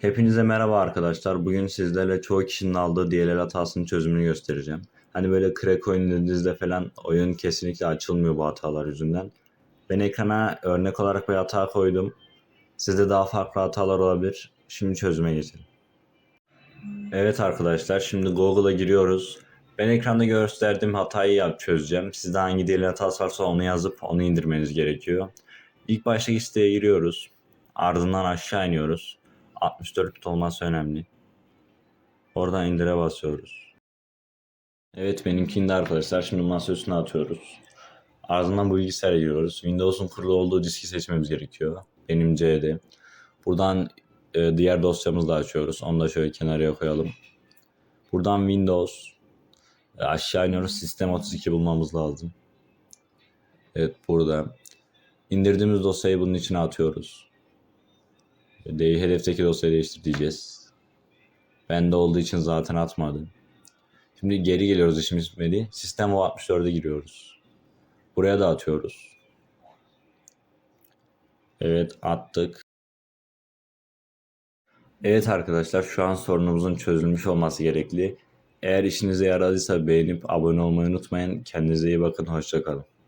Hepinize merhaba arkadaşlar. Bugün sizlerle çoğu kişinin aldığı DLL hatasının çözümünü göstereceğim. Hani böyle crack oyun falan oyun kesinlikle açılmıyor bu hatalar yüzünden. Ben ekrana örnek olarak bir hata koydum. Sizde daha farklı hatalar olabilir. Şimdi çözüme geçelim. Evet arkadaşlar şimdi Google'a giriyoruz. Ben ekranda gösterdiğim hatayı yap çözeceğim. Sizde hangi DLL hatası varsa onu yazıp onu indirmeniz gerekiyor. İlk baştaki siteye giriyoruz. Ardından aşağı iniyoruz. 64 bit olması önemli. Oradan indire basıyoruz. Evet benimkinde arkadaşlar. Şimdi masa atıyoruz. Ardından bu bilgisayara giriyoruz. Windows'un kurulu olduğu diski seçmemiz gerekiyor. Benim C'de. Buradan e, diğer dosyamızı da açıyoruz. Onu da şöyle kenarıya koyalım. Buradan Windows. E, aşağı iniyoruz. Sistem 32 bulmamız lazım. Evet burada. İndirdiğimiz dosyayı bunun içine atıyoruz. De hedefteki dosyayı değiştir diyeceğiz. Bende olduğu için zaten atmadım. Şimdi geri geliyoruz işimiz bitmedi. Sistem o 64'e giriyoruz. Buraya da atıyoruz. Evet attık. Evet arkadaşlar şu an sorunumuzun çözülmüş olması gerekli. Eğer işinize yaradıysa beğenip abone olmayı unutmayın. Kendinize iyi bakın. Hoşçakalın.